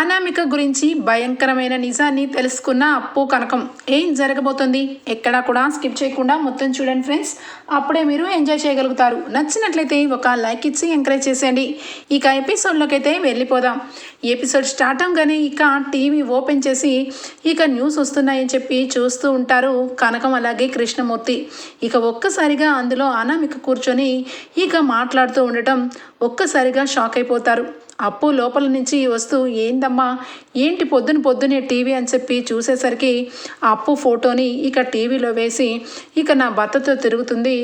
అనామిక గురించి భయంకరమైన నిజాన్ని తెలుసుకున్న అప్పు కనకం. ఏం జరగబోతుంది? ఎక్కడా కూడా స్కిప్ చేయకుండా మొత్తం చూడండి ఫ్రెండ్స్. అప్పుడే మీరు ఎంజాయ్ చేయగలుగుతారు. నచ్చినట్లయితే ఒక లైక్ ఇచ్చి ఎంకరేజ్ చేసేయండి. ఇక ఎపిసోడ్లోకి అయితే వెళ్ళిపోదాం. ఎపిసోడ్ స్టార్ట్ అవగానే ఇక టీవీ ఓపెన్ చేసి ఇక న్యూస్ వస్తున్నాయని చెప్పి చూస్తూ ఉంటారు కనకం అలాగే కృష్ణమూర్తి. ఇక ఒక్కసారిగా అందులో అనామిక కూర్చొని ఇక మాట్లాడుతూ ఉండటం ఒక్కసారిగా షాక్ అయిపోతారు. అప్పు లోపల నుంచి వస్తూ ఏందమ్మా? ఏంటి పొద్దున పొద్దునే టీవీ అని చెప్పి చూసేసరికి ఆ అప్పు ఫోటోని ఇక టీవీలో వేసి ఇక నా భర్తతో తిరుగుతుంది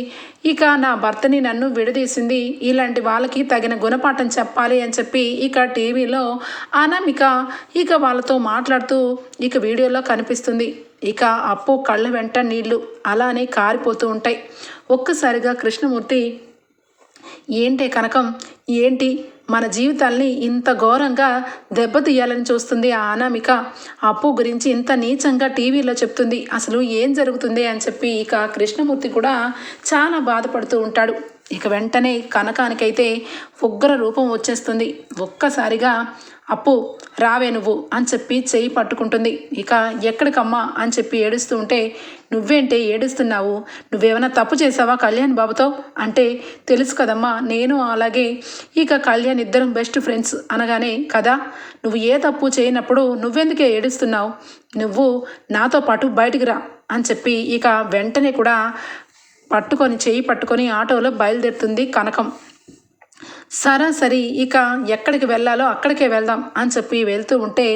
ఇక నా భర్తని నన్ను విడదీసింది ఇలాంటి వాళ్ళకి తగిన గుణపాఠం చెప్పాలి అని చెప్పి ఇక టీవీలో అనామిక ఇక వాళ్ళతో మాట్లాడుతూ ఇక వీడియోలో కనిపిస్తుంది. ఇక అప్పు కళ్ళ వెంట నీళ్ళు అలానే కారిపోతూ ఉంటాయి. ఒక్కసారిగా కృష్ణమూర్తి ఏంటే కనకం? ఏంటి? మన జీవితాల్ని ఇంత ఘోరంగా దెబ్బతీయాలని చూస్తుంది ఆ అనామిక. అప్పు గురించి ఇంత నీచంగా టీవీలో చెప్తుంది. అసలు ఏం జరుగుతుంది అని చెప్పి ఇక కృష్ణమూర్తి కూడా చాలా బాధపడుతూ ఉంటాడు. ఇక వెంటనే కనకానికైతే ఉగ్ర రూపం వచ్చేస్తుంది. ఒక్కసారిగా అప్పు రావే నువ్వు అని చెప్పి చెయ్యి పట్టుకుంటుంది. ఇక ఎక్కడికమ్మా అని చెప్పి ఏడుస్తూ ఉంటే నువ్వేంటే ఏడుస్తున్నావు? నువ్వేమైనా తప్పు చేసావా కళ్యాణ్ బాబుతో? అంటే తెలుసు కదమ్మా నేను అలాగే ఇక కళ్యాణ్ ఇద్దరం బెస్ట్ ఫ్రెండ్స్ అనగానే కదా నువ్వు ఏ తప్పు చేయనప్పుడు నువ్వెందుకే ఏడుస్తున్నావు? నువ్వు నాతో పాటు బయటికి రా అని చెప్పి ఇక వెంటనే కూడా పట్టుకొని చేయి పట్టుకొని ఆటోలో బయలుదేరుతుంది కనకం. సరాసరి ఇక ఎక్కడికి వెళ్ళాలో అక్కడికే వెళ్దాం అని చెప్పి వెళ్తూ ఉంటే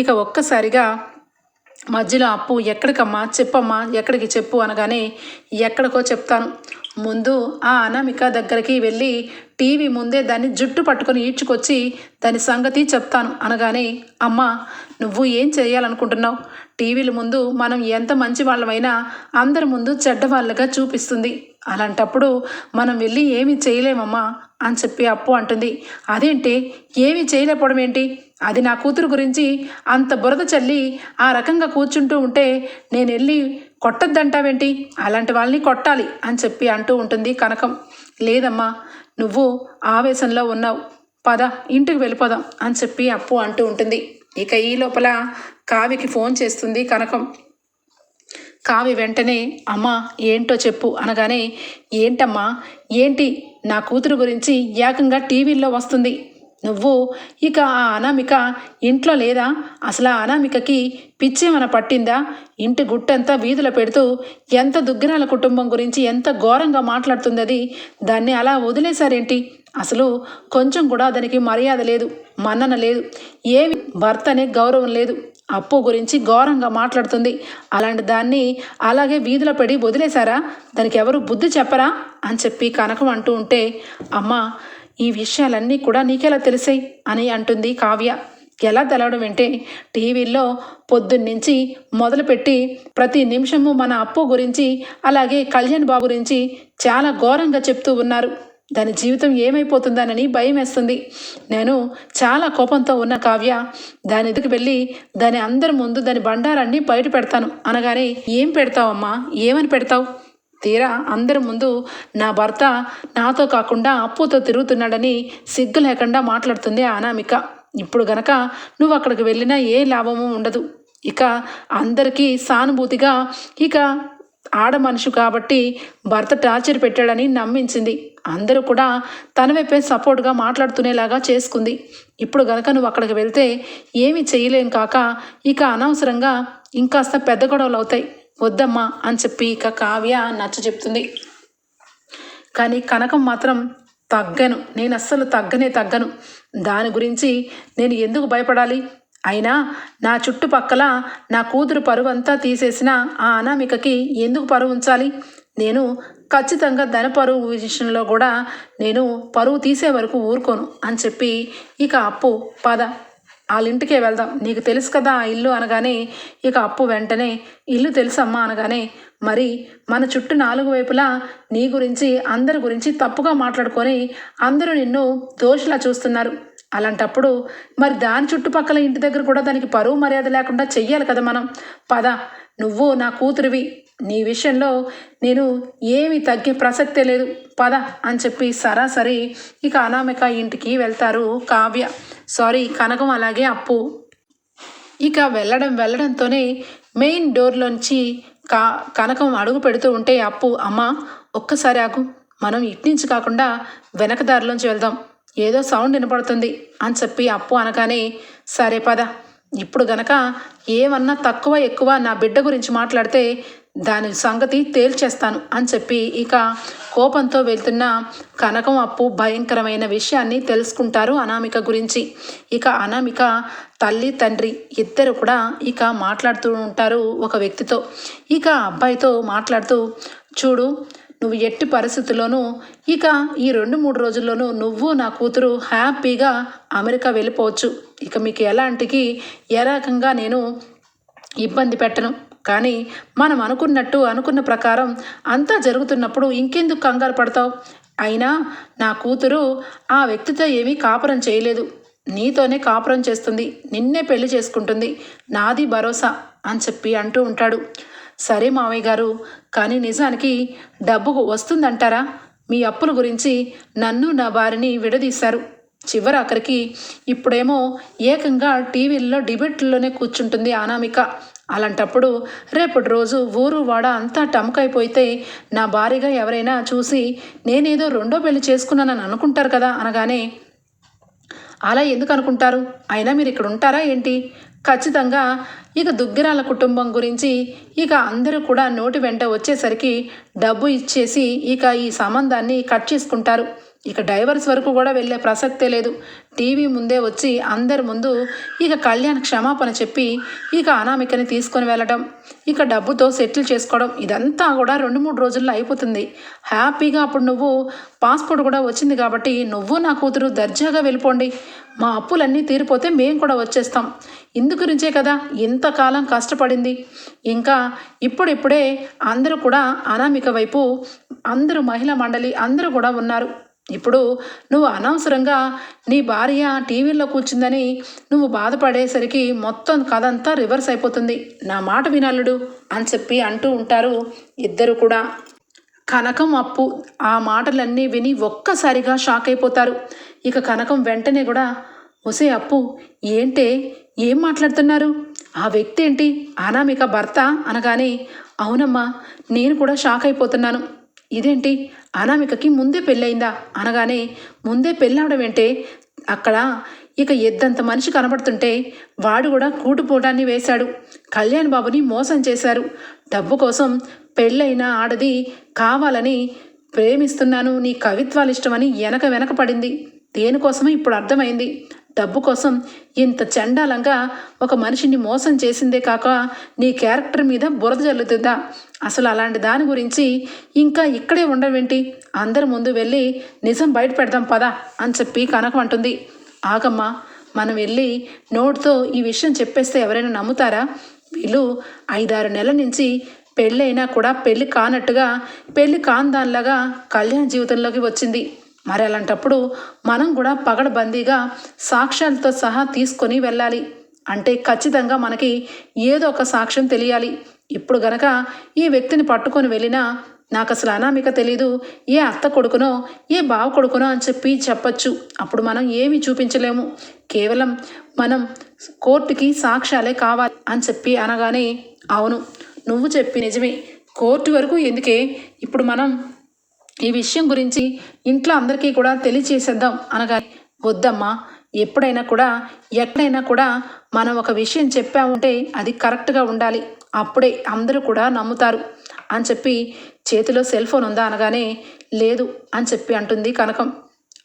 ఇక ఒక్కసారిగా మధ్యలో అప్పు ఎక్కడికమ్మా చెప్పమ్మా ఎక్కడికి చెప్పు అనగానే ఎక్కడికో చెప్తాను. ముందు ఆ అనామిక దగ్గరికి వెళ్ళి టీవీ ముందే దాన్ని జుట్టు పట్టుకొని ఈడ్చుకొచ్చి దాని సంగతి చెప్తాను అనగానే అమ్మ నువ్వు ఏం చేయాలనుకుంటున్నావు? టీవీల ముందు మనం ఎంత మంచి వాళ్ళమైనా అందరి ముందు చెడ్డవాళ్ళగా చూపిస్తుంది. అలాంటప్పుడు మనం వెళ్ళి ఏమి చేయలేమమ్మా అని చెప్పి అప్పు అంటుంది. అదేంటి? ఏమి చేయలేకపోవడం ఏంటి? అది నా కూతురు గురించి అంత బురద చల్లి ఆ రకంగా కూర్చుంటూ ఉంటే నేను వెళ్ళి కొట్టద్దంటావేంటి? అలాంటి వాళ్ళని కొట్టాలి అని చెప్పి అంటూ ఉంటుంది కనకం. లేదమ్మా నువ్వు ఆవేశంలో ఉన్నావు. పద ఇంటికి వెళ్ళిపోదాం అని చెప్పి అప్పు అంటూ ఉంటుంది. ఇక ఈ లోపల కావికి ఫోన్ చేస్తుంది కనకం. కావి వెంటనే అమ్మా ఏంటో చెప్పు అనగానే ఏంటమ్మా ఏంటి? నా కూతురు గురించి ఏకంగా టీవీల్లో వస్తుంది. నువ్వు ఇక ఆ అనామిక ఇంట్లో లేదా? అసలు ఆ అనామికకి పిచ్చేమన పట్టిందా? ఇంటి గుట్టంతా వీధుల పెడుతూ ఎంత దుగ్గిరాల కుటుంబం గురించి ఎంత ఘోరంగా మాట్లాడుతుందది? దాన్ని అలా వదిలేశారేంటి? అసలు కొంచెం కూడా దానికి మర్యాద లేదు మన్నన లేదు ఏమి భర్త అనే గౌరవం లేదు. అప్పు గురించి ఘోరంగా మాట్లాడుతుంది. అలాంటి దాన్ని అలాగే వీధిలో పడి వదిలేశారా? దానికి ఎవరు బుద్ధి చెప్పరా? అని చెప్పి కనకం అంటూ ఉంటే అమ్మా ఈ విషయాలన్నీ కూడా నీకెలా తెలిసాయి? అని అంటుంది కావ్య. ఎలా తెలవడం అంటే టీవీల్లో పొద్దున్నుంచి మొదలుపెట్టి ప్రతి నిమిషము మన అప్పు గురించి అలాగే కళ్యాణ్ బాబు గురించి చాలా ఘోరంగా చెప్తూ ఉన్నారు. దాని జీవితం ఏమైపోతుందానని భయం వేస్తుంది నేను చాలా కోపంతో ఉన్న కావ్య దాని ఎదుకు వెళ్ళి దాని అందరి ముందు దాని బండారాన్ని బయట పెడతాను. అనగానే ఏం పెడతావమ్మా? ఏమని పెడతావు? తీరా అందరి ముందు నా భర్త నాతో కాకుండా అప్పుతో తిరుగుతున్నాడని సిగ్గు లేకుండా మాట్లాడుతుంది అనామిక. ఇప్పుడు గనక నువ్వు అక్కడికి వెళ్ళినా ఏ లాభము ఉండదు. ఇక అందరికీ సానుభూతిగా ఇక ఆడ మనిషి కాబట్టి భర్త టార్చర్ పెట్టాడని నమ్మించింది. అందరూ కూడా తన వైపే సపోర్ట్గా మాట్లాడుతునేలాగా చేసుకుంది. ఇప్పుడు గనక నువ్వు అక్కడికి వెళ్తే ఏమి చేయలేం కాక ఇక అనవసరంగా ఇంకాస్త పెద్ద గొడవలు అవుతాయి వద్దమ్మా అని చెప్పి ఇక కావ్య నచ్చ చెప్తుంది. కానీ కనకం మాత్రం తగ్గను. నేను అస్సలు తగ్గనే తగ్గను. దాని గురించి నేను ఎందుకు భయపడాలి? అయినా నా చుట్టుపక్కల నా కూతురు పరువు అంతా తీసేసిన ఆ అనామికకి ఎందుకు పరువు ఉంచాలి? నేను ఖచ్చితంగా ధన పరువు విషయంలో కూడా నేను పరువు తీసే వరకు ఊరుకోను అని చెప్పి ఇక అప్పు పద. వాళ్ళ ఇంటికే వెళ్దాం. నీకు తెలుసు కదా ఆ ఇల్లు అనగానే ఇక అప్పు వెంటనే ఇల్లు తెలుసమ్మా అనగానే మరి మన చుట్టూ నాలుగు వైపులా నీ గురించి అందరి గురించి తప్పుగా మాట్లాడుకొని అందరూ నిన్ను దోషులా చూస్తున్నారు. అలాంటప్పుడు మరి దాని చుట్టుపక్కల ఇంటి దగ్గర కూడా దానికి పరువు మర్యాద లేకుండా చెయ్యాలి కదా మనం. పద నువ్వు నా కూతురివి. నీ విషయంలో నేను ఏమి తగ్గే ప్రసక్తే లేదు. పద అని చెప్పి సరాసరి ఇక అనామిక ఇంటికి వెళ్తారు కావ్య. సారీ కనకం అలాగే అప్పు. ఇక వెళ్ళడం వెళ్ళడంతోనే మెయిన్ డోర్లోంచి కా కనకం అడుగు పెడుతూ ఉంటే అప్పు అమ్మ ఒక్కసారి ఆగు. మనం ఇట్నుంచి కాకుండా వెనక దారిలోంచి వెళ్దాం. ఏదో సౌండ్ వినపడుతుంది అని చెప్పి అప్పు అనగానే సరే పద. ఇప్పుడు గనక ఏమన్నా తక్కువ ఎక్కువ నా బిడ్డ గురించి మాట్లాడితే దాని సంగతి తేల్చేస్తాను అని చెప్పి ఇక కోపంతో వెళ్తున్న కనకం అప్పు భయంకరమైన విషయాన్ని తెలుసుకుంటారు అనామిక గురించి. ఇక అనామిక తల్లి తండ్రి ఇద్దరు కూడా ఇక మాట్లాడుతూ ఉంటారు ఒక వ్యక్తితో. ఇక అబ్బాయితో మాట్లాడుతూ చూడు నువ్వు ఎట్టి పరిస్థితుల్లోనూ ఇక ఈ రెండు మూడు రోజుల్లోనూ నువ్వు నా కూతురు హ్యాపీగా అమెరికా వెళ్ళిపోవచ్చు. ఇక మీకు ఎలాంటికి ఏ రకంగా నేను ఇబ్బంది పెట్టను. కానీ మనం అనుకున్నట్టు అనుకున్న ప్రకారం అంతా జరుగుతున్నప్పుడు ఇంకెందుకు కంగారు పడతావు? అయినా నా కూతురు ఆ వ్యక్తితో ఏమీ కాపురం చేయలేదు. నీతోనే కాపురం చేస్తుంది. నిన్నే పెళ్ళి చేసుకుంటుంది. నాది భరోసా అని చెప్పి అంటూ ఉంటాడు. సరే మావయ్య గారు కానీ నిజానికి డబ్బు వస్తుందంటారా? మీ అప్పుల గురించి నన్ను నా భార్యని విడదీశారు. చివరి ఆఖరికి ఇప్పుడేమో ఏకంగా టీవీల్లో డిబేట్లలోనే కూర్చుంటుంది అనామిక. అలాంటప్పుడు రేపటి రోజు ఊరు వాడ అంతా టమకైపోతే నా భార్యగా ఎవరైనా చూసి నేనేదో రెండో పెళ్ళి చేసుకున్నానని అనుకుంటారు కదా అనగానే అలా ఎందుకు అనుకుంటారు? అయినా మీరు ఇక్కడ ఉంటారా ఏంటి? ఖచ్చితంగా ఇక దుగ్గిరాల కుటుంబం గురించి ఇక అందరూ కూడా నోటి వెంట వచ్చేసరికి డబ్బు ఇచ్చేసి ఇక ఈ సంబంధాన్ని కట్ చేసుకుంటారు. ఇక డైవర్స్ వరకు కూడా వెళ్ళే ప్రసక్తే లేదు. టీవీ ముందే వచ్చి అందరి ముందు ఇక కళ్యాణ్ క్షమాపణ చెప్పి ఇక అనామికని తీసుకొని వెళ్ళడం ఇక డబ్బుతో సెటిల్ చేసుకోవడం ఇదంతా కూడా రెండు మూడు రోజుల్లో అయిపోతుంది. హ్యాపీగా అప్పుడు నువ్వు పాస్పోర్ట్ కూడా వచ్చింది కాబట్టి నువ్వు నా కూతురు దర్జాగా వెళ్ళిపోండి. మా అప్పులన్నీ తీరిపోతే మేము కూడా వచ్చేస్తాం. ఇందు గురించే కదా ఇంతకాలం కష్టపడింది. ఇంకా ఇప్పుడిప్పుడే అందరూ కూడా అనామిక వైపు అందరూ మహిళా మండలి అందరూ కూడా ఉన్నారు. ఇప్పుడు నువ్వు అనవసరంగా నీ భార్య టీవీలో కూర్చుందని నువ్వు బాధపడేసరికి మొత్తం కథ అంతా రివర్స్ అయిపోతుంది. నా మాట వినాలుడు అని చెప్పి అంటూ ఉంటారు ఇద్దరు కూడా. కనకం అప్పు ఆ మాటలన్నీ విని ఒక్కసారిగా షాక్ అయిపోతారు. ఇక కనకం వెంటనే కూడా ఒసే అప్పు ఏంటే? ఏం మాట్లాడుతున్నారు? ఆ వ్యక్తి ఏంటి? అనామిక భర్త? అనగానే అవునమ్మా నేను కూడా షాక్ అయిపోతున్నాను. ఇదేంటి? అనామికకి ముందే పెళ్ళయిందా? అనగానే ముందే పెళ్ళవడం ఏంటే? అక్కడ ఇక ఎద్దంత మనిషి కనబడుతుంటే వాడు కూడా కూటుపోటాన్ని వేశాడు. కళ్యాణ్ బాబుని మోసం చేశారు. డబ్బు కోసం పెళ్ళైన ఆడది కావాలని ప్రేమిస్తున్నాను నీ కవిత్వాలు ఇష్టమని వెనక వెనక పడింది. దేనికోసమే ఇప్పుడు అర్థమైంది. డబ్బు కోసం ఇంత చండాలంగా ఒక మనిషిని మోసం చేసిందే కాక నీ క్యారెక్టర్ మీద బురద జల్లుతుందా? అసలు అలాంటి దాని గురించి ఇంకా ఇక్కడే ఉండవేంటి? అందరి ముందు వెళ్ళి నిజం బయట పెడదాం పదా అని చెప్పి కనకం అంటుంది. ఆగమ్మా మనం వెళ్ళి నోటితో ఈ విషయం చెప్పేస్తే ఎవరైనా నమ్ముతారా? వీళ్ళు ఐదారు నెలల నుంచి పెళ్ళైనా కూడా పెళ్ళి కానట్టుగా పెళ్ళి కాని దానిలాగా కళ్యాణ్ జీవితంలోకి వచ్చింది. మరి అలాంటప్పుడు మనం కూడా పగడబందీగా సాక్ష్యాలతో సహా తీసుకొని వెళ్ళాలి. అంటే ఖచ్చితంగా మనకి ఏదో ఒక సాక్ష్యం తెలియాలి. ఇప్పుడు గనక ఈ వ్యక్తిని పట్టుకొని వెళ్ళినా నాకు అసలు అనామిక తెలీదు. ఏ అత్త కొడుకునో ఏ బావ కొడుకునో అని చెప్పి చెప్పచ్చు. అప్పుడు మనం ఏమీ చూపించలేము. కేవలం మనం కోర్టుకి సాక్ష్యాలే కావాలి అని చెప్పి అనగానే అవును నువ్వు చెప్పి నిజమే. కోర్టు వరకు ఎందుకే? ఇప్పుడు మనం ఈ విషయం గురించి ఇంట్లో అందరికీ కూడా తెలియచేసేద్దాం అనగా వద్దమ్మా ఎప్పుడైనా కూడా ఎక్కడైనా కూడా మనం ఒక విషయం చెప్పామంటే అది కరెక్ట్గా ఉండాలి. అప్పుడే అందరూ కూడా నమ్ముతారు. అని చెప్పి చేతిలో సెల్ ఫోన్ ఉందా అనగానే లేదు అని చెప్పి అంటుంది కనకం.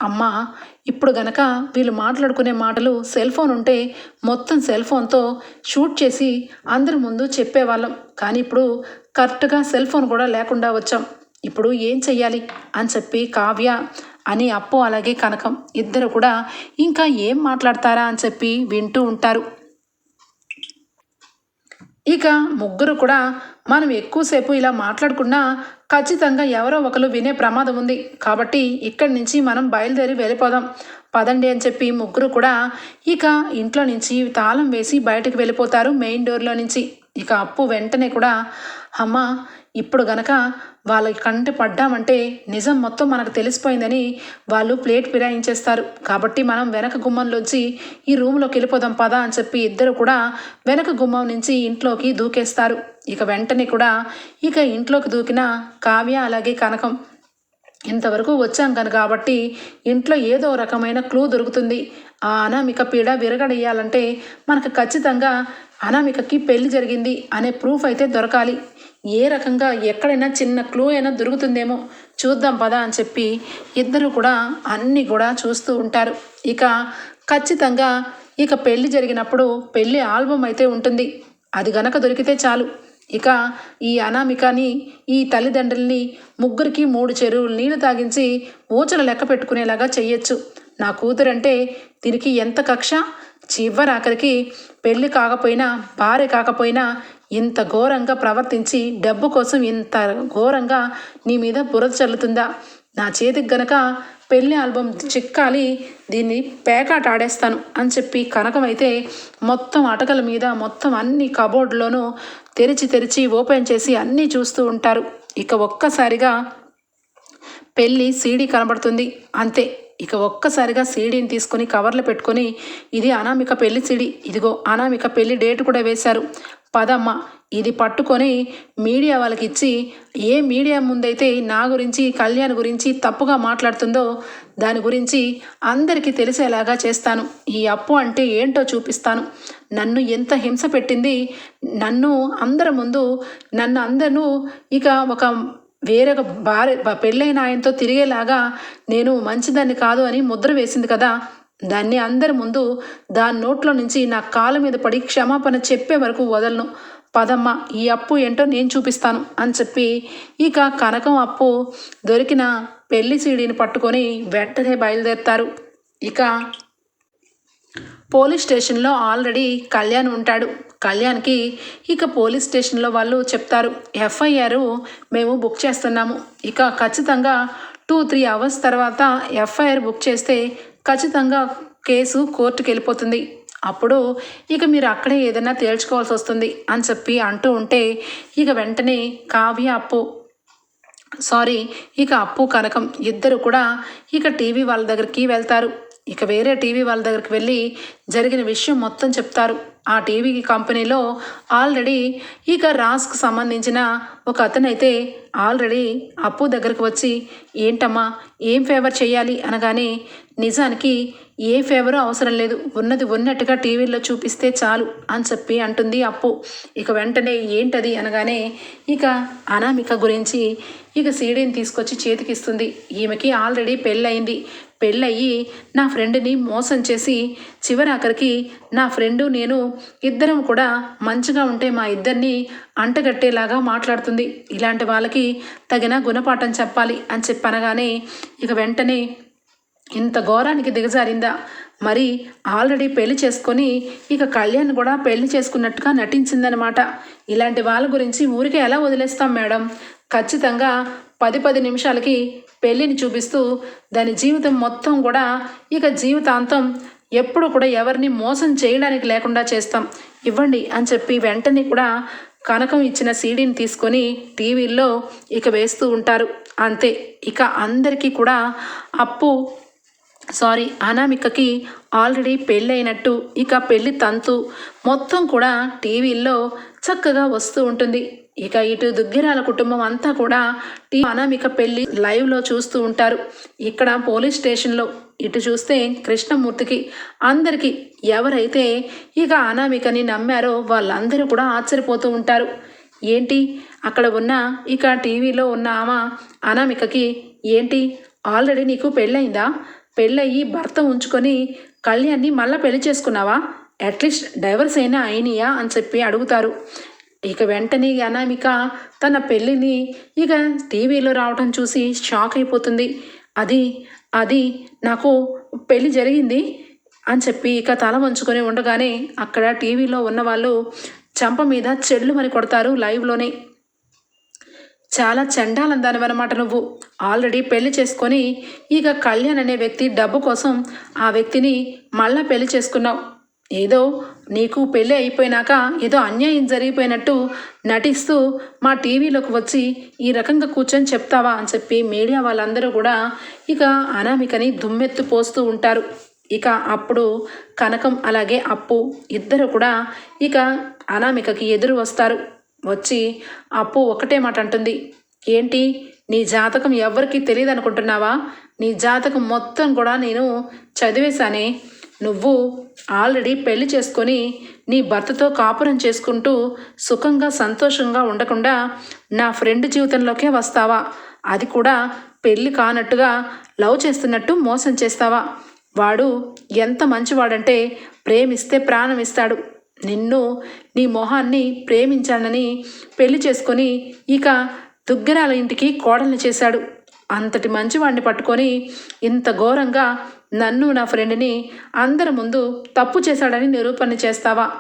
అమ్మ ఇప్పుడు గనక వీళ్ళు మాట్లాడుకునే మాటలు సెల్ ఫోన్ ఉంటే మొత్తం సెల్ ఫోన్తో షూట్ చేసి అందరి ముందు చెప్పేవాళ్ళం. కానీ ఇప్పుడు కరెక్ట్గా సెల్ ఫోన్ కూడా లేకుండా వచ్చాం. ఇప్పుడు ఏం చెయ్యాలి? అని చెప్పి కావ్య అని అప్పు అలాగే కనకం ఇద్దరు కూడా ఇంకా ఏం మాట్లాడతారా? అని చెప్పి వింటూ ఉంటారు. ఇక ముగ్గురు కూడా మనం ఎక్కువసేపు ఇలా మాట్లాడుకున్నా ఖచ్చితంగా ఎవరో ఒకరు వినే ప్రమాదం ఉంది. కాబట్టి ఇక్కడి నుంచి మనం బయలుదేరి వెళ్ళిపోదాం. పదండి అని చెప్పి ముగ్గురు కూడా ఇక ఇంట్లో నుంచి తాళం వేసి బయటకు వెళ్ళిపోతారు మెయిన్ డోర్లో నుంచి. ఇక అప్పు వెంటనే కూడా అమ్మ ఇప్పుడు గనక వాళ్ళ కంటి పడ్డామంటే నిజం మొత్తం మనకు తెలిసిపోయిందని వాళ్ళు ప్లేట్ ఫిరాయించేస్తారు. కాబట్టి మనం వెనక గుమ్మంలోంచి ఈ రూమ్లోకి వెళ్ళిపోదాం పదా అని చెప్పి ఇద్దరు కూడా వెనక గుమ్మం నుంచి ఇంట్లోకి దూకేస్తారు. ఇక వెంటనే కూడా ఇక ఇంట్లోకి దూకిన కావ్య అలాగే కనకం. ఇంతవరకు వచ్చాం కనుక కాబట్టి ఇంట్లో ఏదో రకమైన క్లూ దొరుకుతుంది. ఆ అనామిక పీడ విరగడేయాలంటే మనకు ఖచ్చితంగా అనామికకి పెళ్ళి జరిగింది అనే ప్రూఫ్ అయితే దొరకాలి. ఏ రకంగా ఎక్కడైనా చిన్న క్లూ అయినా దొరుకుతుందేమో చూద్దాం పదా అని చెప్పి ఇద్దరు కూడా అన్నీ కూడా చూస్తూ ఉంటారు. ఇక ఖచ్చితంగా ఇక పెళ్ళి జరిగినప్పుడు పెళ్ళి ఆల్బమ్ అయితే ఉంటుంది. అది గనక దొరికితే చాలు. ఇక ఈ అనామికని ఈ తల్లిదండ్రుల్ని ముగ్గురికి మూడు చెరువులు నీళ్ళు తాగించి ఊచలు లెక్క పెట్టుకునేలాగా చెయ్యొచ్చు. నా కూతురంటే దీనికి ఎంత కక్ష? చివరి ఆఖరికి కాకపోయినా భార్య కాకపోయినా ఇంత ఘోరంగా ప్రవర్తించి డబ్బు కోసం ఇంత ఘోరంగా నీ మీద బురద చల్లుతుందా? నా చేతికి గనక పెళ్ళి ఆల్బమ్ చిక్కాలి దీన్ని పేకాట ఆడేస్తాను అని చెప్పి కనకమైతే మొత్తం అటకల మీద మొత్తం అన్ని కబోర్డ్లోనూ తెరిచి తెరిచి ఓపెన్ చేసి అన్నీ చూస్తూ ఉంటారు. ఇక ఒక్కసారిగా పెళ్ళి సీడీ కనబడుతుంది. అంతే. ఇక ఒక్కసారిగా సీడీని తీసుకొని కవర్లో పెట్టుకొని ఇది అనామిక పెళ్ళి సీడీ. ఇదిగో అనామిక పెళ్ళి డేట్ కూడా వేశారు. పదమ్మ. ఇది పట్టుకొని మీడియా వాళ్ళకి ఇచ్చి ఏ మీడియా ముందైతే నా గురించి కళ్యాణ్ గురించి తప్పుగా మాట్లాడుతుందో దాని గురించి అందరికీ తెలిసేలాగా చేస్తాను. ఈ అప్పు అంటే ఏంటో చూపిస్తాను. నన్ను ఎంత హింస పెట్టింది నన్ను అందరి ముందు నన్ను అందరూ ఇక ఒక వేరొక భార్య పెళ్ళైన ఆయనతో తిరిగేలాగా నేను మంచిదాన్ని కాదు అని ముద్ర వేసింది కదా. దాన్ని అందరి ముందు దాని నోట్లో నుంచి నా కాళ్ళ మీద పడి క్షమాపణ చెప్పే వరకు వదలను. పదమ్మ ఈ అప్పు ఏంటో నేను చూపిస్తాను అని చెప్పి ఇక కనకం అప్పు దొరికిన పెళ్ళి సీడీని పట్టుకొని వెంటనే బయలుదేరుతారు. ఇక పోలీస్ స్టేషన్లో ఆల్రెడీ కళ్యాణ్ ఉంటాడు. కళ్యాణ్కి ఇక పోలీస్ స్టేషన్లో వాళ్ళు చెప్తారు ఎఫ్ఐఆర్ మేము బుక్ చేస్తున్నాము. ఇక ఖచ్చితంగా టూ త్రీ అవర్స్ తర్వాత ఎఫ్ఐఆర్ బుక్ చేస్తే ఖచ్చితంగా కేసు కోర్టుకి వెళ్ళిపోతుంది. అప్పుడు ఇక మీరు అక్కడే ఏదైనా తేల్చుకోవాల్సి వస్తుంది అని చెప్పి అంటూ ఉంటే ఇక వెంటనే కావ్య అప్పు సారీ ఇక అప్పు కనకం ఇద్దరు కూడా ఇక టీవీ వాళ్ళ దగ్గరికి వెళ్తారు. ఇక వేరే టీవీ వాళ్ళ దగ్గరికి వెళ్ళి జరిగిన విషయం మొత్తం చెప్తారు. ఆ టీవీ కంపెనీలో ఆల్రెడీ ఇక రాస్కు సంబంధించిన ఒక అతనైతే ఆల్రెడీ అప్పు దగ్గరకు వచ్చి ఏంటమ్మా ఏం ఫేవర్ చేయాలి? అనగానే నిజానికి ఏ ఫేవరు అవసరం లేదు. ఉన్నది ఉన్నట్టుగా టీవీలో చూపిస్తే చాలు అని చెప్పి అంటుంది అప్పు. ఇక వెంటనే ఏంటది అనగానే ఇక అనామిక గురించి ఇక సీడీని తీసుకొచ్చి చేతికిస్తుంది. ఈమెకి ఆల్రెడీ పెళ్ళయింది. పెళ్ళయ్యి నా ఫ్రెండ్ని మోసం చేసి చివరాఖరికి నా ఫ్రెండు నేను ఇద్దరం కూడా మంచిగా ఉంటే మా ఇద్దరిని అంటగట్టేలాగా మాట్లాడుతుంది. ఇలాంటి వాళ్ళకి తగిన గుణపాఠం చెప్పాలి అని చెప్పనగానే ఇక వెంటనే ఇంత ఘోరానికి దిగజారిందా? మరి ఆల్రెడీ పెళ్ళి చేసుకొని ఇక కళ్యాణ్ కూడా పెళ్ళి చేసుకున్నట్టుగా నటించిందనమాట ఇలాంటి వాళ్ళ గురించి ఊరికే ఎలా వదిలేస్తాం మేడం? ఖచ్చితంగా పది పది నిమిషాలకి పెళ్ళిని చూపిస్తూ దాని జీవితం మొత్తం కూడా ఇక జీవితాంతం ఎప్పుడు కూడా ఎవరిని మోసం చేయడానికి లేకుండా చేస్తాం. ఇవ్వండి అని చెప్పి వెంటనే కూడా కనకం ఇచ్చిన సీడీని తీసుకొని టీవీల్లో ఇక వేస్తూ ఉంటారు. అంతే. ఇక అందరికీ కూడా అప్పు సారీ అనామికకి ఆల్రెడీ పెళ్ళైనట్టు ఇక పెళ్ళి తంతు మొత్తం కూడా టీవీల్లో చక్కగా వస్తూ ఉంటుంది. ఇక ఇటు దుగ్గిరాల కుటుంబం అంతా కూడా టీ అనామిక పెళ్ళి లైవ్లో చూస్తూ ఉంటారు. ఇక్కడ పోలీస్ స్టేషన్లో ఇటు చూస్తే కృష్ణమూర్తికి అందరికీ ఎవరైతే ఇక అనామికని నమ్మారో వాళ్ళందరూ కూడా ఆశ్చర్యపోతూ ఉంటారు. ఏంటి? అక్కడ ఉన్న ఇక టీవీలో ఉన్న ఆమె అనామికకి ఏంటి? ఆల్రెడీ నీకు పెళ్ళయిందా? పెళ్ళయి భర్త ఉంచుకొని కళ్యాణ్ని మళ్ళీ పెళ్ళి చేసుకున్నావా? అట్లీస్ట్ డైవర్స్ అయినా అయినయా అని చెప్పి అడుగుతారు. ఇక వెంటనే అనామిక తన పెళ్ళిని ఇక టీవీలో రావటం చూసి షాక్ అయిపోతుంది. అది అది నాకు పెళ్ళి జరిగింది అని చెప్పి ఇక తల వంచుకొని ఉండగానే అక్కడ టీవీలో ఉన్న వాళ్ళు చంప మీద చెల్లు మరి కొడతారు లైవ్లోనే. చాలా చండాలం దానివన్నమాట నువ్వు. ఆల్రెడీ పెళ్ళి చేసుకొని ఇక కళ్యాణ్ అనే వ్యక్తి డబ్బు కోసం ఆ వ్యక్తిని మళ్ళా పెళ్ళి చేసుకున్నావు. ఏదో నీకు పెళ్ళి అయిపోయినాక ఏదో అన్యాయం జరిగిపోయినట్టు నటిస్తూ మా టీవీలోకి వచ్చి ఈ రకంగా కూర్చొని చెప్తావా అని చెప్పి మీడియా వాళ్ళందరూ కూడా ఇక అనామికని దుమ్మెత్తు పోస్తూ ఉంటారు. ఇక అప్పుడు కనకం అలాగే అప్పు ఇద్దరు కూడా ఇక అనామికకి ఎదురు వస్తారు. వచ్చి అప్పు ఒకటే మాట అంటుంది. ఏంటి? నీ జాతకం ఎవరికీ తెలియదు అనుకుంటున్నావా నీ జాతకం మొత్తం కూడా నేను చదివేశానే. నువ్వు ఆల్రెడీ పెళ్ళి చేసుకొని నీ భర్తతో కాపురం చేసుకుంటూ సుఖంగా సంతోషంగా ఉండకుండా నా ఫ్రెండ్ జీవితంలోకే వస్తావా? అది కూడా పెళ్ళి కానట్టుగా లవ్ చేస్తున్నట్టు మోసం చేస్తావా? వాడు ఎంత మంచివాడంటే ప్రేమిస్తే ప్రాణం ఇస్తాడు. నిన్ను నీ మొహాన్ని ప్రేమించానని పెళ్ళి చేసుకొని ఇక దుగ్గరాల ఇంటికి కోడల్ని చేశాడు. అంతటి మంచివాడిని పట్టుకొని ఇంత ఘోరంగా నన్ను నా ఫ్రెండ్ని అందరి ముందు తప్పు చేశాడని నిరూపణ చేస్తావా?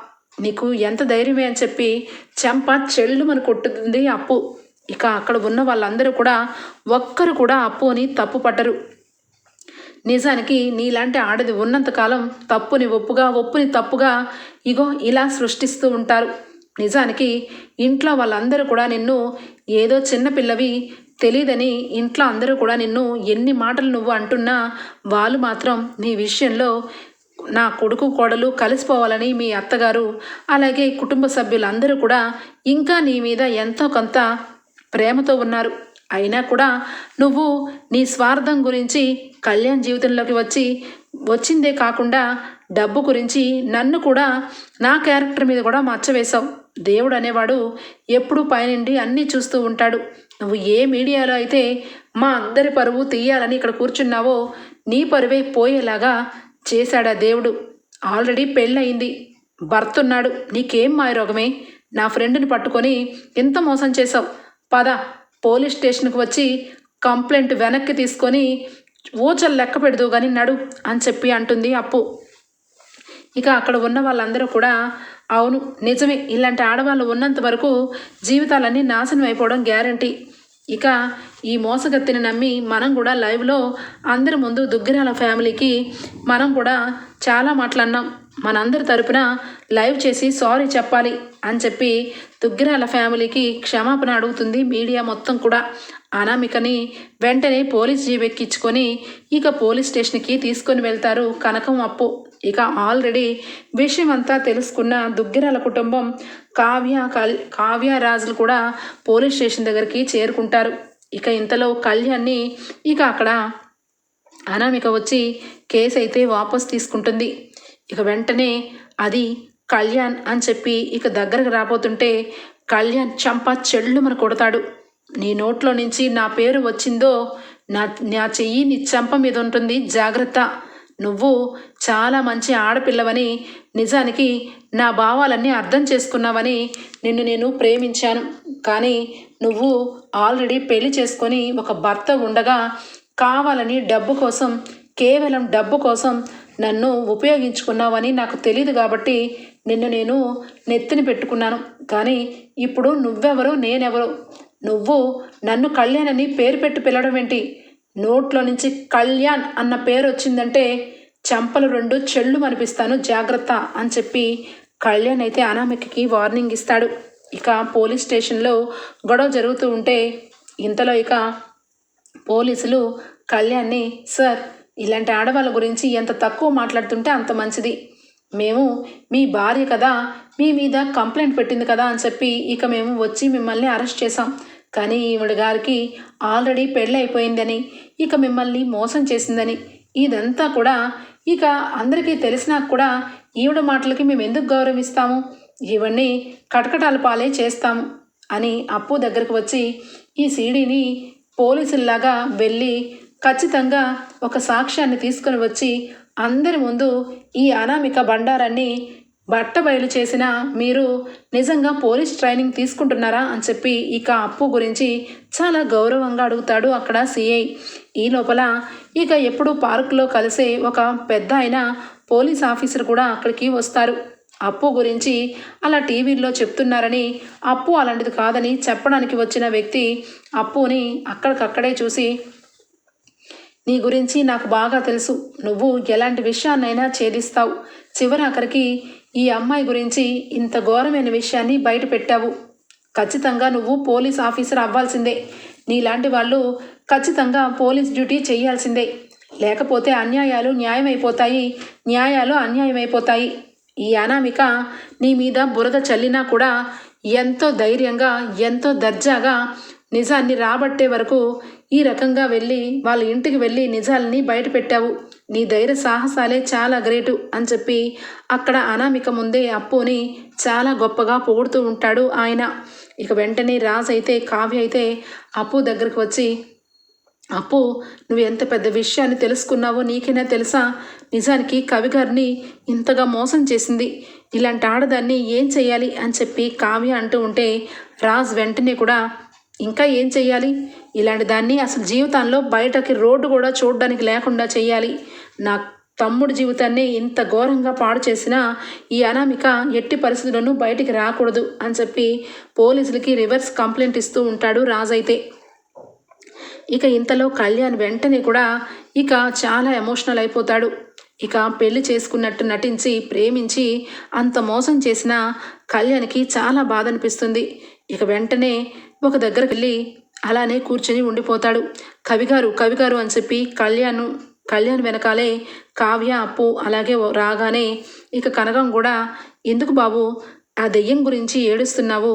నీకు ఎంత ధైర్యమే అని చెప్పి చెంప చెల్లుమని కొట్టుతుంది అప్పు. ఇక అక్కడ ఉన్న వాళ్ళందరూ కూడా ఒక్కరు కూడా అప్పు అని తప్పు పట్టరు నిజానికి నీలాంటి ఆడది ఉన్నంతకాలం తప్పుని ఒప్పుగా ఒప్పుని తప్పుగా ఇగో ఇలా సృష్టిస్తూ ఉంటారు. నిజానికి ఇంట్లో వాళ్ళందరూ కూడా నిన్ను ఏదో చిన్నపిల్లవి తెలియదని ఇంట్లో అందరూ కూడా నిన్ను ఎన్ని మాటలు నువ్వు అంటున్నా వాళ్ళు మాత్రం నీ విషయంలో నా కొడుకు కోడలు కలిసిపోవాలని మీ అత్తగారు అలాగే కుటుంబ సభ్యులందరూ కూడా ఇంకా నీ మీద ఎంతో కొంత ప్రేమతో ఉన్నారు. అయినా కూడా నువ్వు నీ స్వార్థం గురించి కళ్యాణ్ జీవితంలోకి వచ్చి వచ్చిందే కాకుండా డబ్బు గురించి నన్ను కూడా నా క్యారెక్టర్ మీద కూడా మచ్చవేశావు. దేవుడు అనేవాడు ఎప్పుడూ పైనుండి అన్నీ చూస్తూ ఉంటాడు. నువ్వు ఏ మీడియాలో అయితే మా అందరి పరువు తీయాలని ఇక్కడ కూర్చున్నావో నీ పరువే పోయేలాగా చేశాడా దేవుడు. ఆల్రెడీ పెళ్ళయింది. భర్త ఉన్నాడు నీకేం మాయరోగమే నా ఫ్రెండ్ని పట్టుకొని ఎంత మోసం చేసావు పద పోలీస్ స్టేషన్కి వచ్చి కంప్లైంట్ వెనక్కి తీసుకొని ఊచలు లెక్క పెడదు కానీ నడు అని చెప్పి అంటుంది అప్పు. ఇక అక్కడ ఉన్న వాళ్ళందరూ కూడా అవును నిజమే ఇలాంటి ఆడవాళ్ళు ఉన్నంత వరకు జీవితాలన్నీ నాశనం అయిపోవడం గ్యారంటీ. ఇక ఈ మోసగత్తిని నమ్మి మనం కూడా లైవ్లో అందరి ముందు దుగ్గిరాల ఫ్యామిలీకి మనం కూడా చాలా మాట్లాడినాం. మనందరి తరపున లైవ్ చేసి సారీ చెప్పాలి అని చెప్పి దుగ్గిరాల ఫ్యామిలీకి క్షమాపణ అడుగుతుంది మీడియా మొత్తం కూడా. అనామికని వెంటనే పోలీస్ జీవెక్కించుకొని ఇక పోలీస్ స్టేషన్కి తీసుకొని వెళ్తారు కనకం అప్పు. ఇక ఆల్రెడీ విషయం అంతా తెలుసుకున్న దుగ్గిరాల కుటుంబం కావ్య కల్ కావ్య రాజులు కూడా పోలీస్ స్టేషన్ దగ్గరికి చేరుకుంటారు. ఇక ఇంతలో కళ్యాణ్ని ఇక అక్కడ అనామిక వచ్చి కేసు అయితే వాపస్ తీసుకుంటుంది. ఇక వెంటనే అది కళ్యాణ్ అని చెప్పి ఇక దగ్గరకు రాబోతుంటే కళ్యాణ్ చంప చెళ్ళు మన కొడతాడు. నీ నోట్లో నుంచి నా పేరు వచ్చిందో నా నా చెయ్యి నీ చంప మీద ఉంటుంది జాగ్రత్త. నువ్వు చాలా మంచి ఆడపిల్లవని నిజానికి నా భావాలన్నీ అర్థం చేసుకున్నావని నిన్ను నేను ప్రేమించాను. కానీ నువ్వు ఆల్రెడీ పెళ్ళి చేసుకొని ఒక భర్త ఉండగా కావాలని డబ్బు కోసం కేవలం డబ్బు కోసం నన్ను ఉపయోగించుకున్నావని నాకు తెలియదు కాబట్టి నిన్ను నేను నెత్తిని పెట్టుకున్నాను. కానీ ఇప్పుడు నువ్వెవరు నేనెవరు? నువ్వు నన్ను కళ్యాణ్ అని పేరు పెట్టి పిలవడం ఏంటి? నోట్లో నుంచి కళ్యాణ్ అన్న పేరు వచ్చిందంటే చెంపలు రెండు చెళ్ళు అనిపిస్తాను జాగ్రత్త అని చెప్పి కళ్యాణ్ అయితే అనామికకి వార్నింగ్ ఇస్తాడు. ఇక పోలీస్ స్టేషన్లో గొడవ జరుగుతూ ఉంటే ఇంతలో ఇక పోలీసులు కళ్యాణ్ని సార్ ఇలాంటి ఆడవాళ్ళ గురించి ఎంత తక్కువ మాట్లాడుతుంటే అంత మంచిది. మేము మీ భార్య కదా మీ మీద కంప్లైంట్ పెట్టింది కదా అని చెప్పి ఇక మేము వచ్చి మిమ్మల్ని అరెస్ట్ చేసాం కానీ ఈవిడ గారికి ఆల్రెడీ పెళ్ళి అయిపోయిందని ఇక మిమ్మల్ని మోసం చేసిందని. ఇదంతా కూడా ఇక అందరికీ తెలిసినా కూడా ఈవిడ మాటలకి మేము ఎందుకు గౌరవిస్తాము? ఇవన్నీ కటకటాల పాలే చేస్తాము అని అప్పు దగ్గరకు వచ్చి ఈ సీడీని పోలీసుల్లాగా వెళ్ళి ఖచ్చితంగా ఒక సాక్ష్యాన్ని తీసుకొని వచ్చి అందరి ముందు ఈ అనామిక బండారాన్ని బట్టబయలు చేసిన మీరు నిజంగా పోలీస్ ట్రైనింగ్ తీసుకుంటున్నారా అని చెప్పి ఇక అప్పు గురించి చాలా గౌరవంగా అడుగుతాడు అక్కడ సిఐ. ఈ లోపల ఇక ఎప్పుడు పార్కులో కలిసే ఒక పెద్ద ఆయన పోలీస్ ఆఫీసర్ కూడా అక్కడికి వస్తారు. అప్పు గురించి అలా టీవీల్లో చెప్తున్నారని అప్పు అలాంటిది కాదని చెప్పడానికి వచ్చిన వ్యక్తి అప్పుని అక్కడికక్కడే చూసి నీ గురించి నాకు బాగా తెలుసు. నువ్వు ఎలాంటి విషయాన్నైనా ఛేదిస్తావు. చివరాఖరికి ఈ అమ్మాయి గురించి ఇంత ఘోరమైన విషయాన్ని బయట పెట్టావు. ఖచ్చితంగా నువ్వు పోలీస్ ఆఫీసర్ అవ్వాల్సిందే. నీలాంటి వాళ్ళు ఖచ్చితంగా పోలీస్ డ్యూటీ చేయాల్సిందే. లేకపోతే అన్యాయాలు న్యాయమైపోతాయి. న్యాయాలు అన్యాయమైపోతాయి. ఈ అనామిక నీ మీద బురద చల్లినా కూడా ఎంతో ధైర్యంగా ఎంతో దర్జాగా నిజాన్ని రాబట్టే వరకు ఈ రకంగా వెళ్ళి వాళ్ళ ఇంటికి వెళ్ళి నిజాలని బయట పెట్టావు. నీ ధైర్య సాహసాలే చాలా గ్రేటు అని చెప్పి అక్కడ అనామిక ముందే అప్పుని చాలా గొప్పగా పొగుడుతూ ఉంటాడు ఆయన. ఇక వెంటనే రాజ్ అయితే కావ్య అయితే అప్పు దగ్గరికి వచ్చి అప్పు నువ్వు ఎంత పెద్ద విషయాన్ని తెలుసుకున్నావో నీకైనా తెలుసా? నిజానికి కవి గారిని ఇంతగా మోసం చేసింది. ఇలాంటి ఆడదాన్ని ఏం చేయాలి అని చెప్పి కావ్య అంటూ ఉంటే రాజ్ వెంటనే కూడా ఇంకా ఏం చెయ్యాలి? ఇలాంటి దాన్ని అసలు జీవితంలో బయటకి రోడ్డు కూడా చూడడానికి లేకుండా చేయాలి నా తమ్ముడి జీవితాన్ని ఇంత ఘోరంగా పాడు చేసిన ఈ అనామిక ఎట్టి పరిస్థితుల్లోనూ బయటికి రాకూడదు అని చెప్పి పోలీసులకి రివర్స్ కంప్లైంట్ ఇస్తూ ఉంటాడు రాజైతే అయితే. ఇక ఇంతలో కళ్యాణ్ వెంటనే కూడా ఇక చాలా ఎమోషనల్ అయిపోతాడు. ఇక పెళ్ళి చేసుకున్నట్టు నటించి ప్రేమించి అంత మోసం చేసిన కళ్యాణ్కి చాలా బాధ అనిపిస్తుంది. ఇక వెంటనే ఒక దగ్గరికి వెళ్ళి అలానే కూర్చొని ఉండిపోతాడు. కవిగారు కవిగారు అని చెప్పి కళ్యాణ్ కళ్యాణ్ వెనకాలే కావ్య అప్పు అలాగే రాగానే ఇక కనకం కూడా ఎందుకు బాబు ఆ దెయ్యం గురించి ఏడుస్తున్నావు?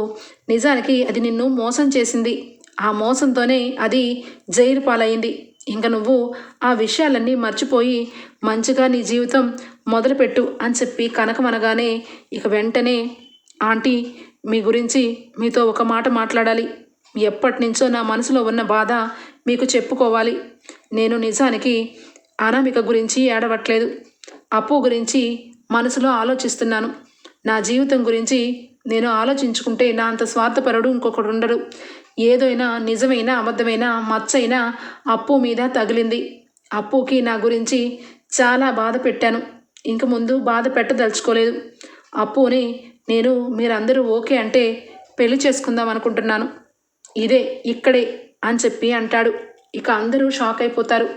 నిజానికి అది నిన్ను మోసం చేసింది. ఆ మోసంతోనే అది జైలు పాలైంది. ఇంక నువ్వు ఆ విషయాలన్నీ మర్చిపోయి మంచిగా నీ జీవితం మొదలుపెట్టు అని చెప్పి కనకమనగానే ఇక వెంటనే ఆంటీ మీ గురించి మీతో ఒక మాట మాట్లాడాలి. ఎప్పటి నుంచో నా మనసులో ఉన్న బాధ మీకు చెప్పుకోవాలి. నేను నిజానికి అనామిక గురించి ఏడవట్లేదు. అప్పు గురించి మనసులో ఆలోచిస్తున్నాను. నా జీవితం గురించి నేను ఆలోచించుకుంటే నా అంత స్వార్థపరుడు ఇంకొకడు ఉండడు. ఏదైనా నిజమైన అబద్ధమైన మచ్చైనా అప్పు మీద తగిలింది. అప్పుకి నా గురించి చాలా బాధ పెట్టాను. ఇంక ముందు బాధ పెట్టదలుచుకోలేదు. అప్పుని నేను మీరందరూ ఓకే అంటే పెళ్ళి చేసుకుందాం అనుకుంటున్నాను. ఇదే ఇక్కడే అని చెప్పి అంటాడు. ఇక అందరూ షాక్ అయిపోతారు.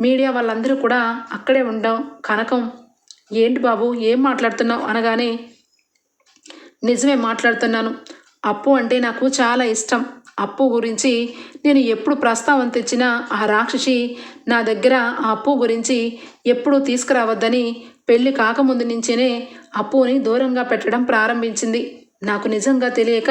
మీడియా వాళ్ళందరూ కూడా అక్కడే ఉండం కనకం ఏంటి బాబు ఏం మాట్లాడుతున్నావు అనగానే నిజమే మాట్లాడుతున్నాను. అప్పు అంటే నాకు చాలా ఇష్టం. అప్పు గురించి నేను ఎప్పుడు ప్రస్తావన తెచ్చినా ఆ రాక్షసి నా దగ్గర ఆ అప్పు గురించి ఎప్పుడూ తీసుకురావద్దని పెళ్ళి కాకముందు నుంచేనే అప్పుని దూరంగా పెట్టడం ప్రారంభించింది. నాకు నిజంగా తెలియక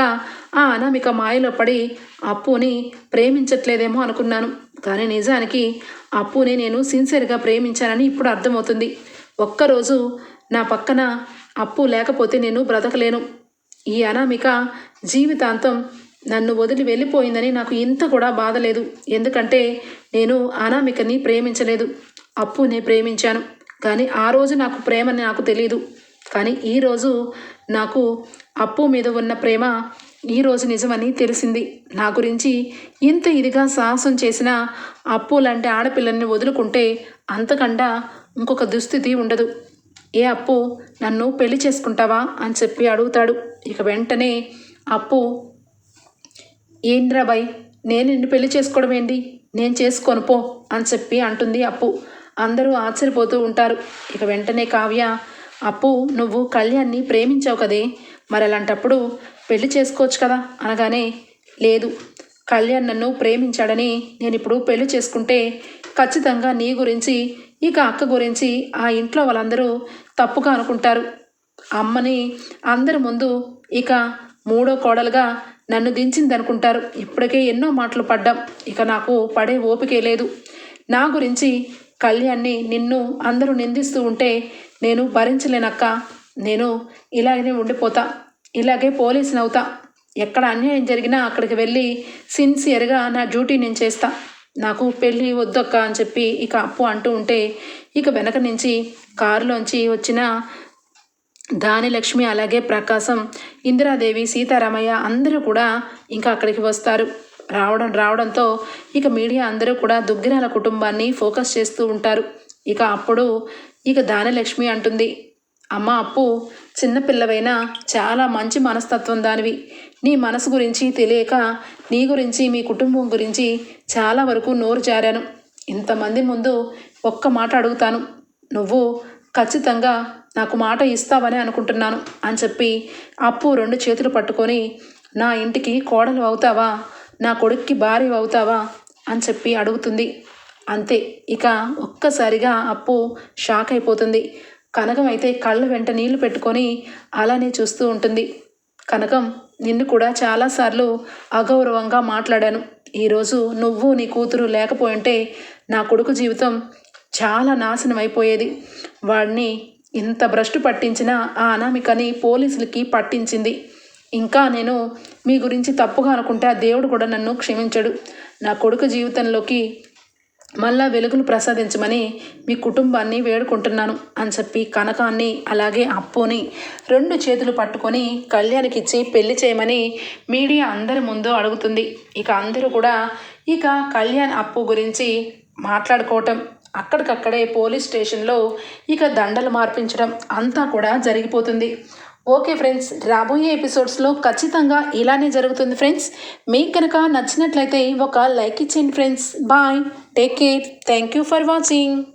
ఆ అనామిక మాయలో పడి అప్పుని ప్రేమించట్లేదేమో అనుకున్నాను. కానీ నిజానికి అప్పుని నేను సిన్సియర్గా ప్రేమించానని ఇప్పుడు అర్థమవుతుంది. ఒక్కరోజు నా పక్కన అప్పు లేకపోతే నేను బ్రతకలేను. ఈ అనామిక జీవితాంతం నన్ను వదిలి వెళ్ళిపోయిందని నాకు ఇంత కూడా బాధ లేదు. ఎందుకంటే నేను అనామికని ప్రేమించలేదు. అప్పునే ప్రేమించాను. కానీ ఆ రోజు నాకు ప్రేమ నాకు తెలియదు కానీ ఈరోజు నాకు అప్పు మీద ఉన్న ప్రేమ ఈరోజు నిజమని తెలిసింది. నా గురించి ఇంత ఇదిగా సాహసం చేసిన అప్పు లాంటి ఆడపిల్లల్ని వదులుకుంటే అంతకండా ఇంకొక దుస్థితి ఉండదు. ఏ అప్పు? నన్ను పెళ్ళి చేసుకుంటావా? అని చెప్పి అడుగుతాడు. ఇక వెంటనే అప్పు ఏంద్రాబాయ్ నేను నిన్ను పెళ్ళి చేసుకోవడం ఏంటి నేను చేసుకోను పో అని చెప్పి అంటుంది అప్పు. అందరూ ఆశ్చర్యపోతూ ఉంటారు. ఇక వెంటనే కావ్య అప్పు నువ్వు కళ్యాణ్ని ప్రేమించావు కదే? మరి అలాంటప్పుడు పెళ్ళి చేసుకోవచ్చు కదా? అనగానే లేదు. కళ్యాణ్ నన్ను ప్రేమించాడని నేను ఇప్పుడు పెళ్ళి చేసుకుంటే ఖచ్చితంగా నీ గురించి ఇక అక్క గురించి ఆ ఇంట్లో వాళ్ళందరూ తప్పుగా అనుకుంటారు. అమ్మని అందరి ముందు ఇక మూడో కోడలుగా నన్ను దించిందనుకుంటారు. ఇప్పటికే ఎన్నో మాటలు పడ్డాం. ఇక నాకు పడే ఓపికే లేదు. నా గురించి కళ్యాణ్ని నిన్ను అందరూ నిందిస్తూ ఉంటే నేను భరించలేనక్క. నేను ఇలాగనే ఉండిపోతా. ఇలాగే పోలీసుని అవుతా ఎక్కడ అన్యాయం జరిగినా అక్కడికి వెళ్ళి సిన్సియర్గా నా డ్యూటీ నేను చేస్తా. నాకు పెళ్ళి వద్దక్క అని చెప్పి ఇక అప్పు అంటూ ఉంటే ఇక వెనక నుంచి కారులోంచి వచ్చిన దాని లక్ష్మి అలాగే ప్రకాశం ఇందిరాదేవి సీతారామయ్య అందరూ కూడా ఇంకా అక్కడికి వస్తారు. రావడం రావడంతో ఇక మీడియా అందరూ కూడా దుగ్గిరాల కుటుంబాన్ని ఫోకస్ చేస్తూ ఉంటారు. ఇక అప్పుడు ఇక దానలక్ష్మి అంటుంది అమ్మ అప్పు చిన్నపిల్లవైనా చాలా మంచి మనస్తత్వం దానివి. నీ మనసు గురించి తెలియక నీ గురించి మీ కుటుంబం గురించి చాలా వరకు నోరు జారాను. ఇంతమంది ముందు ఒక్క మాట అడుగుతాను. నువ్వు ఖచ్చితంగా నాకు మాట ఇస్తావని అనుకుంటున్నాను అని చెప్పి అప్పు రెండు చేతులు పట్టుకొని నా ఇంటికి కోడలు అవుతావా? నా కొడుక్కి భార్య అవుతావా? అని చెప్పి అడుగుతుంది. అంతే ఇక ఒక్కసారిగా అప్పు షాక్ అయిపోతుంది. కనకం అయితే కళ్ళ వెంట నీళ్ళు పెట్టుకొని అలానే చూస్తూ ఉంటుంది. కనకం నిన్ను కూడా చాలాసార్లు అగౌరవంగా మాట్లాడాను. ఈరోజు నువ్వు నీ కూతురు లేకపోయింటే నా కొడుకు జీవితం చాలా నాశనం అయిపోయేది వాడిని ఇంత భ్రష్టు పట్టించిన ఆ అనామికని పోలీసులకి పట్టించింది. ఇంకా నేను మీ గురించి తప్పుగా అనుకుంటే ఆ దేవుడు కూడా నన్ను క్షమించడు. నా కొడుకు జీవితంలోకి మళ్ళా వెలుగును ప్రసాదించమని మీ కుటుంబాన్ని వేడుకుంటున్నాను అని చెప్పి కనకాన్ని అలాగే అప్పుని రెండు చేతులు పట్టుకొని కళ్యాణ్కి ఇచ్చి పెళ్ళి చేయమని మీడియా అందరి ముందు అడుగుతుంది. ఇక అందరూ కూడా ఇక కళ్యాణ్ అప్పు గురించి మాట్లాడుకోవటం అక్కడికక్కడే పోలీస్ స్టేషన్లో ఇక దండలు మార్పించడం అంతా కూడా జరిగిపోతుంది. ఓకే ఫ్రెండ్స్ రాబోయే ఎపిసోడ్స్లో ఖచ్చితంగా ఇలానే జరుగుతుంది ఫ్రెండ్స్. మీకు కనుక నచ్చినట్లయితే ఒక లైక్ ఇచ్చేయండి friends. Bye. Take care. Thank you for watching.